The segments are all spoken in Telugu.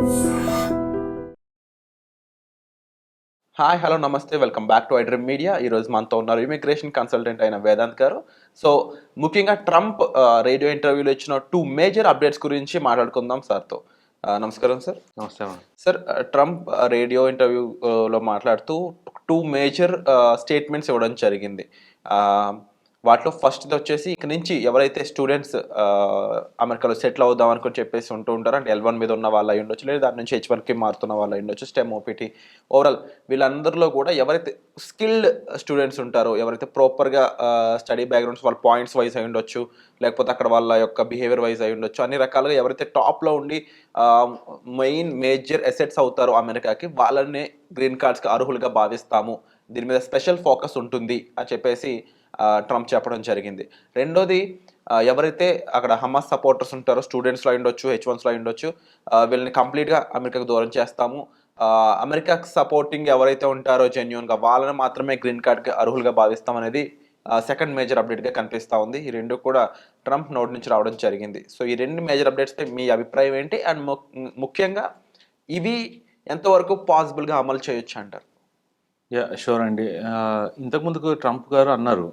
హాయ్ హలో నమస్తే welcome back to iDream Media ఈరోజు మనతో ఉన్నారు ఇమిగ్రేషన్ కన్సల్టెంట్ అయిన వేదాంత్ గారు. సో ముఖ్యంగా ట్రంప్ రేడియో ఇంటర్వ్యూలో ఇచ్చిన టూ మేజర్ అప్డేట్స్ గురించి మాట్లాడుకుందాం సార్తో. నమస్కారం సార్. నమస్తే సార్ ట్రంప్ రేడియో ఇంటర్వ్యూలో మాట్లాడుతూ టూ మేజర్ స్టేట్మెంట్స్ ఇవ్వడం జరిగింది. వాటిలో ఫస్ట్ది వచ్చేసి ఇక నుంచి ఎవరైతే స్టూడెంట్స్ అమెరికాలో సెటిల్ అవుదాం అనుకుని చెప్పేసి ఉంటూ ఉంటారో అంటే ఎల్ వన్ మీద ఉన్న వాళ్ళు అయి ఉండొచ్చు లేదా దాని నుంచి హెచ్ వన్కి మారుతున్న వాళ్ళు అయి ఉండొచ్చు స్టెమ్ ఓపీటీ ఓవరాల్ వీళ్ళందరిలో కూడా ఎవరైతే స్కిల్డ్ స్టూడెంట్స్ ఉంటారో ఎవరైతే ప్రాపర్గా స్టడీ బ్యాక్గ్రౌండ్స్ వాళ్ళ పాయింట్స్ వైజ్ అయి ఉండొచ్చు లేకపోతే అక్కడ వాళ్ళ యొక్క బిహేవియర్ వైజ్ అయి ఉండొచ్చు అన్ని రకాలుగా ఎవరైతే టాప్లో ఉండి మెయిన్ మేజర్ ఎసెట్స్ అవుతారో అమెరికాకి వాళ్ళనే గ్రీన్ కార్డ్స్కి అర్హులుగా భావిస్తాము. దీని మీద స్పెషల్ ఫోకస్ ఉంటుంది అని చెప్పేసి ట్రంప్ చెప్పడం జరిగింది. రెండోది ఎవరైతే అక్కడ హమాస్ సపోర్టర్స్ ఉంటారో స్టూడెంట్స్లో ఉండొచ్చు హెచ్ వన్స్లో ఉండొచ్చు వీళ్ళని కంప్లీట్గా అమెరికాకు దూరం చేస్తాము. అమెరికాకు సపోర్టింగ్ ఎవరైతే ఉంటారో జెన్యున్గా వాళ్ళని మాత్రమే గ్రీన్ కార్డ్కి అర్హులుగా భావిస్తాం అనేది సెకండ్ మేజర్ అప్డేట్గా కనిపిస్తూ ఉంది. ఈ రెండు కూడా ట్రంప్ నోట్ నుంచి రావడం జరిగింది. సో ఈ రెండు మేజర్ అప్డేట్స్పై మీ అభిప్రాయం ఏంటి? అండ్ ముఖ్యంగా ఇవి ఎంతవరకు పాసిబుల్గా అమలు చేయొచ్చు అంటారు? యా షూర్ అండి. ఇంతకుముందుకు ట్రంప్ గారు అన్నారు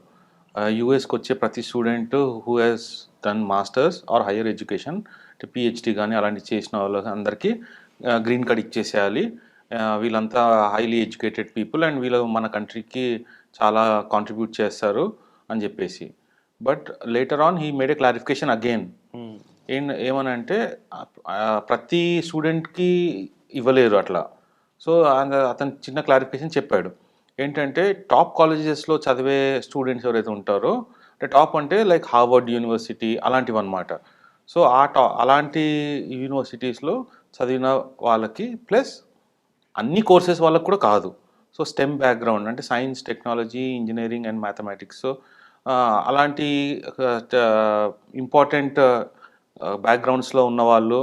యూఎస్కి వచ్చే ప్రతి student who has done masters or higher education PhD కానీ అలాంటి చేసిన వాళ్ళ అందరికీ గ్రీన్ కార్డ్ ఇచ్చేసేయాలి. వీళ్ళంతా హైలీ ఎడ్యుకేటెడ్ పీపుల్ అండ్ వీళ్ళు మన కంట్రీకి చాలా కాంట్రిబ్యూట్ చేస్తారు అని చెప్పేసి. But later on he made a clarification again ఏం ఏమనంటే ప్రతి స్టూడెంట్కి ఇవ్వలేరు అట్లా. సో అతను చిన్న క్లారిఫికేషన్ చెప్పాడు. ఏంటంటే టాప్ కాలేజెస్లో చదివే స్టూడెంట్స్ ఎవరైతే ఉంటారో అంటే టాప్ అంటే లైక్ హార్వర్డ్ యూనివర్సిటీ అలాంటివి అనమాట సో ఆ టా అలాంటి యూనివర్సిటీస్లో చదివిన వాళ్ళకి ప్లస్ అన్ని కోర్సెస్ వాళ్ళకి కూడా కాదు. సో స్టెమ్ బ్యాక్గ్రౌండ్ అంటే science technology engineering and mathematics. So అలాంటి ఇంపార్టెంట్ బ్యాక్గ్రౌండ్స్లో ఉన్న వాళ్ళు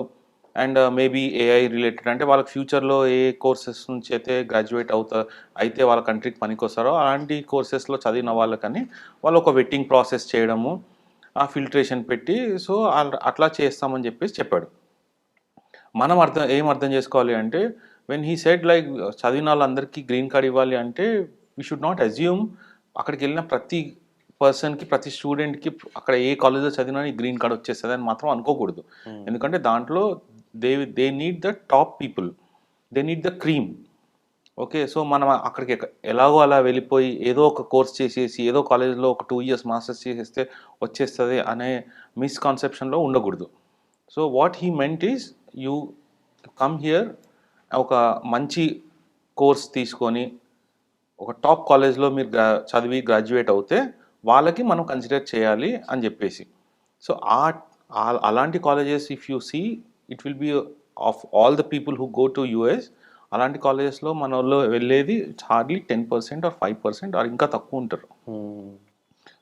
అండ్ మేబీ ఏఐ రిలేటెడ్ అంటే వాళ్ళకి ఫ్యూచర్లో ఏ కోర్సెస్ నుంచి అయితే గ్రాడ్యుయేట్ అవుతా అయితే వాళ్ళ కంట్రీకి పనికొస్తారో అలాంటి కోర్సెస్లో చదివిన వాళ్ళకని వాళ్ళు ఒక వెట్టింగ్ ప్రాసెస్ చేయడము ఆ ఫిల్ట్రేషన్ పెట్టి సో అట్లా చేస్తామని చెప్పేసి చెప్పాడు. మనం అర్థం ఏం అర్థం చేసుకోవాలి అంటే వెన్ హీ సెడ్ లైక్ చదివిన వాళ్ళందరికీ గ్రీన్ కార్డ్ ఇవ్వాలి అంటే వీ షుడ్ నాట్ అజ్యూమ్ అక్కడికి వెళ్ళిన ప్రతి పర్సన్కి ప్రతి స్టూడెంట్కి అక్కడ ఏ కాలేజ్లో చదివినా గ్రీన్ కార్డ్ వచ్చేస్తుంది అని మాత్రం అనుకోకూడదు. ఎందుకంటే దాంట్లో they they need the top people. They need the cream. Okay so మనం అక్కడికి ఎలాగో అలా వెళ్ళిపోయి ఏదో ఒక కోర్స్ చేసేసి ఏదో కాలేజ్లో ఒక టూ ఇయర్స్ మాస్టర్స్ చేసేస్తే వచ్చేస్తుంది అనే మిస్కాన్సెప్షన్లో ఉండకూడదు. So what he meant is you come here ఒక మంచి కోర్స్ తీసుకొని ఒక టాప్ కాలేజ్లో మీరు గ్రా చదివి గ్రాడ్యుయేట్ అవుతే వాళ్ళకి మనం కన్సిడర్ చేయాలి అని చెప్పేసి. సో ఆ- అలాంటి colleges if you see it will be of all the people who go to US అలాంటి కాలేజెస్లో మన వాళ్ళు వెళ్ళేది hardly ten percent or five percent or ఇంకా తక్కువ ఉంటారు.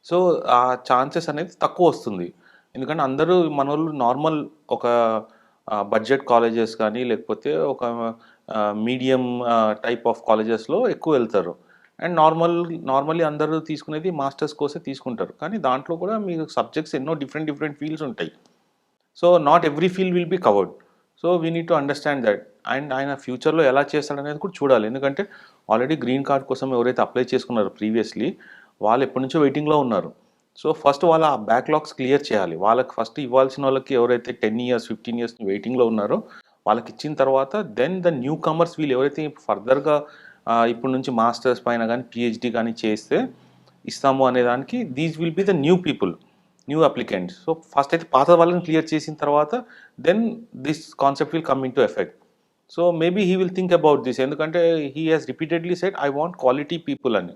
సో ఆ ఛాన్సెస్ అనేది తక్కువ వస్తుంది. ఎందుకంటే అందరూ మన వాళ్ళు నార్మల్ ఒక బడ్జెట్ కాలేజెస్ కానీ లేకపోతే ఒక మీడియం టైప్ ఆఫ్ కాలేజెస్లో ఎక్కువ వెళ్తారు. అండ్ నార్మల్ నార్మల్లీ అందరూ తీసుకునేది మాస్టర్స్ కోర్సే తీసుకుంటారు. కానీ దాంట్లో కూడా మీకు సబ్జెక్ట్స్ ఎన్నో డిఫరెంట్ డిఫరెంట్ ఫీల్డ్స్ ఉంటాయి. So not every field will be covered so we need to understand that and ఆయన ఫ్యూచర్లో ఎలా చేస్తాడనేది కూడా చూడాలి. ఎందుకంటే ఆల్రెడీ గ్రీన్ కార్డ్ కోసం ఎవరైతే అప్లై చేసుకున్నారో ప్రీవియస్లీ వాళ్ళు ఎప్పటి నుంచో వెయిటింగ్లో ఉన్నారు. సో ఫస్ట్ వాళ్ళ ఆ బ్యాక్లాగ్స్ క్లియర్ చేయాలి. వాళ్ళకి ఫస్ట్ ఇవ్వాల్సిన వాళ్ళకి ఎవరైతే టెన్ ఇయర్స్ ఫిఫ్టీన్ ఇయర్స్ వెయిటింగ్లో ఉన్నారో వాళ్ళకి ఇచ్చిన తర్వాత దెన్ ద న్యూ కమర్స్ వీళ్ళు ఎవరైతే ఫర్దర్గా ఇప్పటి నుంచి మాస్టర్స్ పైన కానీ పిహెచ్డి కానీ చేస్తే ఇస్తాము అనే దానికి these will be the new people new applicants so first అయితే పాత వాళ్ళని క్లియర్ చేసిన తర్వాత then this concept will come into effect so maybe he will think about this ఎందుకంటే he has repeatedly said I want quality people అని.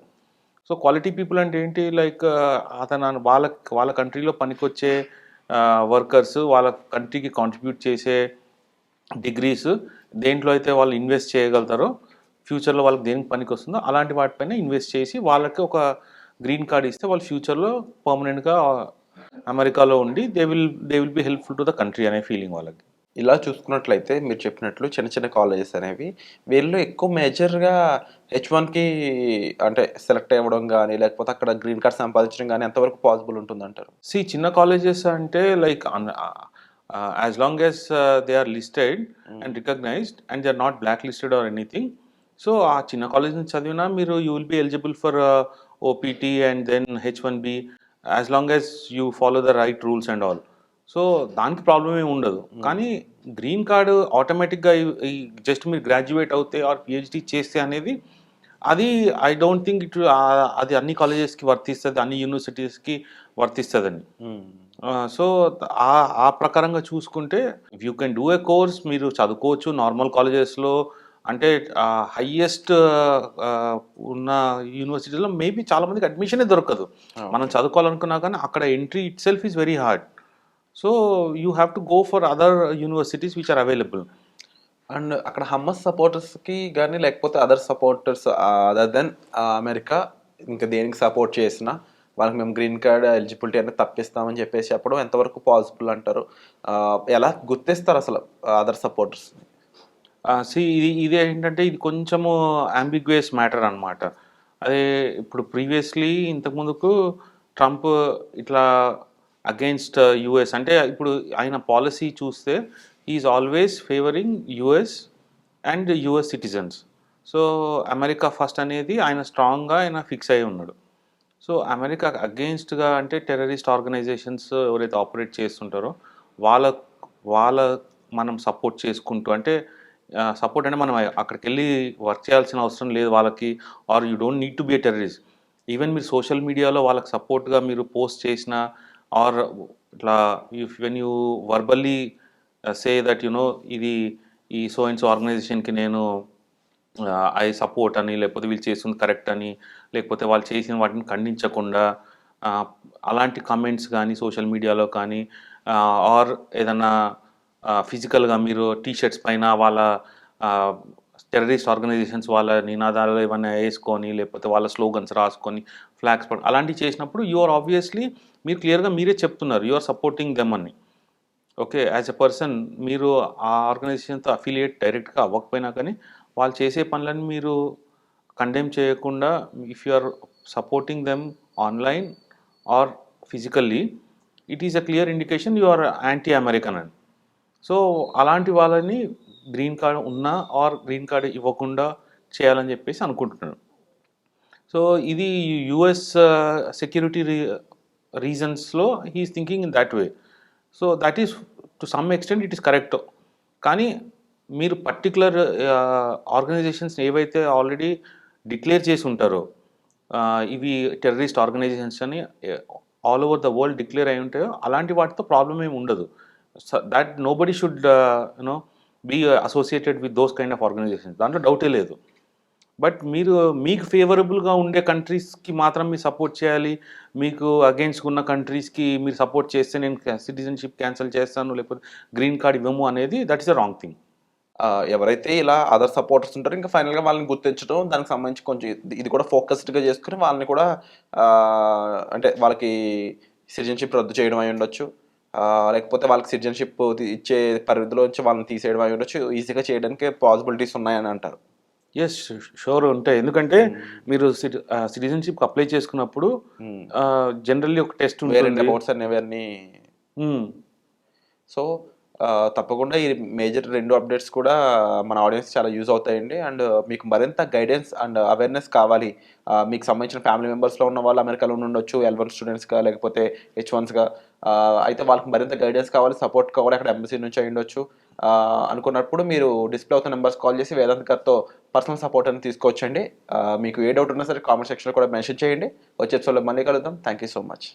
సో క్వాలిటీ పీపుల్ అంటే ఏంటి? లైక్ uh, అతను వాళ్ళ వాళ్ళ కంట్రీలో పనికొచ్చే uh, వర్కర్స్ వాళ్ళ కంట్రీకి కాంట్రిబ్యూట్ చేసే డిగ్రీస్ దేంట్లో అయితే వాళ్ళు ఇన్వెస్ట్ చేయగలుగుతారో ఫ్యూచర్లో వాళ్ళకి దేనికి పనికి వస్తుందో అలాంటి వాటిపైన ఇన్వెస్ట్ చేసి వాళ్ళకి ఒక గ్రీన్ కార్డ్ ఇస్తే వాళ్ళు ఫ్యూచర్లో పర్మనెంట్గా అమెరికాలో ఉండి they will they will be helpful to the country అనే ఫీలింగ్ వాళ్ళకి. ఇలా చూసుకున్నట్లయితే మీరు చెప్పినట్లు చిన్న చిన్న కాలేజెస్ అనేవి వీళ్ళు ఎక్కువ మేజర్గా హెచ్ వన్కి అంటే సెలెక్ట్ అవ్వడం కానీ లేకపోతే అక్కడ గ్రీన్ కార్డ్ సంపాదించడం కానీ ఎంతవరకు పాసిబుల్ ఉంటుందంటారు? సి చిన్న కాలేజెస్ అంటే like as long as uh, they are listed and recognized and they are not blacklisted or anything so ఆ చిన్న కాలేజ్ నుంచి చదివినా మీరు you will be eligible for OPT and then H one B as long as you follow the right rules and all so దానికి ప్రాబ్లం ఏమి ఉండదు. కానీ గ్రీన్ కార్డు ఆటోమేటిక్గా ఈ జస్ట్ మీరు గ్రాడ్యుయేట్ అవుతే ఆర్ పిహెచ్డి చేస్తే అనేది అది ఐ డోంట్ థింక్ ఇట్ అది అన్ని కాలేజెస్కి వర్తిస్తుంది అన్ని యూనివర్సిటీస్కి వర్తిస్తుందని. సో ఆ ఆ ప్రకారంగా చూసుకుంటే you can do a course మీరు చదువుకోవచ్చు. నార్మల్ కాలేజెస్లో అంటే హయ్యెస్ట్ ఉన్న యూనివర్సిటీలో మేబీ చాలా మందికి అడ్మిషనే దొరకదు. మనం చదువుకోవాలనుకున్నా కానీ అక్కడ entry itself is very hard so you have to go for other universities which are available and అక్కడ హమ్మస్ సపోర్టర్స్కి కానీ లేకపోతే other supporters other than America ఇంకా దేనికి సపోర్ట్ చేసినా వాళ్ళకి మేము గ్రీన్ కార్డ్ ఎలిజిబిలిటీ అనేది తప్పిస్తామని చెప్పేసి చెప్పడం ఎంతవరకు పాసిబుల్ అంటారు? ఎలా గుర్తిస్తారు అసలు అదర్ సపోర్టర్స్ సి ఇది ఇది ఏంటంటే ఇది కొంచెము అంబిగ్యుయస్ మ్యాటర్ అన్నమాట. అదే ఇప్పుడు ప్రీవియస్లీ ఇంతకుముందుకు ట్రంప్ ఇట్లా అగెన్స్ట్ యుఎస్ అంటే ఇప్పుడు ఆయన పాలసీ చూస్తే is always favouring US and US citizens so America first అనేది ఆయన స్ట్రాంగ్గా ఆయన ఫిక్స్ అయి ఉన్నాడు. సో అమెరికా అగెయిన్స్ట్గా అంటే టెర్రరిస్ట్ ఆర్గనైజేషన్స్ ఎవరైతే ఆపరేట్ చేస్తుంటారో వాళ్ళ వాళ్ళ మనం సపోర్ట్ చేసుకుంటూ అంటే సపోర్ట్ అంటే మనం అక్కడికి వెళ్ళి వర్క్ చేయాల్సిన అవసరం లేదు వాళ్ళకి or you don't need to be a terrorist even మీరు సోషల్ మీడియాలో వాళ్ళకి సపోర్ట్గా మీరు పోస్ట్ చేసిన ఆర్ ఇట్లా if when you verbally say that you know ఇది ఈ సో అండ్ సో ఆర్గనైజేషన్కి నేను uh, ఐ సపోర్ట్ అని లేకపోతే వీళ్ళు చేస్తుంది కరెక్ట్ అని లేకపోతే వాళ్ళు చేసిన వాటిని ఖండించకుండా uh, అలాంటి కమెంట్స్ కానీ సోషల్ మీడియాలో కానీ uh, ఆర్ ఏదన్నా ఫిజికల్గా మీరు టీ షర్ట్స్ పైన వాళ్ళ టెర్రరిస్ట్ ఆర్గనైజేషన్స్ వాళ్ళ నినాదాలు ఏమైనా వేసుకొని లేకపోతే వాళ్ళ స్లోగన్స్ రాసుకొని ఫ్లాగ్స్ పడ అలాంటివి చేసినప్పుడు యు ఆర్ ఆబ్వియస్లీ మీరు క్లియర్గా మీరే చెప్తున్నారు. యు ఆర్ సపోర్టింగ్ దెమ్ అని. ఓకే యాజ్ ఎ పర్సన్ మీరు ఆ ఆర్గనైజేషన్తో అఫిలియేట్ డైరెక్ట్గా అవ్వకపోయినా కానీ వాళ్ళు చేసే పనులను మీరు కండెమ్ చేయకుండా if you are supporting them online or physically it is a clear indication you are anti American అని. సో అలాంటి వాళ్ళని గ్రీన్ కార్డ్ ఉన్నా ఆర్ గ్రీన్ కార్డ్ ఇవ్వకుండా చేయాలని చెప్పేసి అనుకుంటున్నాను. సో ఇది US security re రీజన్స్లో he's thinking in that way. So that is to some extent it is correct. కానీ మీరు పర్టికులర్ ఆర్గనైజేషన్స్ ఏవైతే ఆల్రెడీ డిక్లేర్ చేసి ఉంటారో ఇవి టెర్రరిస్ట్ ఆర్గనైజేషన్స్ అని all over the world declare అయి ఉంటాయో అలాంటి వాటితో ప్రాబ్లం ఏమి ఉండదు. That no should you know be associated with those kind of organisations దాంట్లో డౌటే లేదు. బట్ మీరు మీకు ఫేవరబుల్గా ఉండే కంట్రీస్కి మాత్రం మీరు సపోర్ట్ చేయాలి. మీకు అగేన్స్ట్ ఉన్న కంట్రీస్కి మీరు సపోర్ట్ చేస్తే నేను సిటిజన్షిప్ క్యాన్సిల్ చేస్తాను లేకపోతే గ్రీన్ కార్డ్ ఇవ్వము అనేది that is a wrong thing ఎవరైతే ఇలా అదర్ సపోర్టర్స్ ఉంటారో ఇంకా ఫైనల్గా వాళ్ళని గుర్తించడం దానికి సంబంధించి కొంచెం ఇది- కూడా ఫోకస్డ్గా చేసుకుని వాళ్ళని కూడా అంటే వాళ్ళకి సిటిజన్షిప్ రద్దు చేయడం అయి ఉండొచ్చు. లేకపోతే వాళ్ళకి సిటిజన్షిప్ ఇచ్చే పరిధిలో నుంచి వాళ్ళని తీసేయడం అయి ఉండొచ్చు. ఈజీగా చేయడానికి పాసిబిలిటీస్ ఉన్నాయని అంటారు. ఎస్ షూర్ ఉంటాయి. ఎందుకంటే మీరు సిటిజన్షిప్ అప్లై చేసుకున్నప్పుడు జనరల్లీ ఒక టెస్ట్ అబౌట్స్ అనేవన్నీ Hmm. సో తప్పకుండా ఈ మేజర్ రెండు అప్డేట్స్ కూడా మన ఆడియన్స్ చాలా యూజ్ అవుతాయండి. అండ్ మీకు మరింత గైడెన్స్ అండ్ అవేర్నెస్ కావాలి. మీకు సంబంధించిన ఫ్యామిలీ మెంబర్స్లో ఉన్న వాళ్ళు అమెరికాలో ఉండి ఉండొచ్చు ఎల్ వన్ స్టూడెంట్స్గా లేకపోతే హెచ్ వన్స్గా. అయితే వాళ్ళకి మరింత గైడెన్స్ కావాలి సపోర్ట్ కావాలి అక్కడ ఎంబసీ నుంచి అయి ఉండొచ్చు. అనుకున్నప్పుడు మీరు డిస్ప్లే అవుతున్న నెంబర్స్ కాల్ చేసి వేదాంత్ గారితో పర్సనల్ సపోర్ట్ అని తీసుకోవచ్చండి. మీకు ఏ డౌట్ ఉన్నా సరే కామెంట్ సెక్షన్లో కూడా మెన్షన్ చేయండి. వచ్చే ఎపిసోడ్లో మళ్ళీ కలుద్దాం. Thank you so much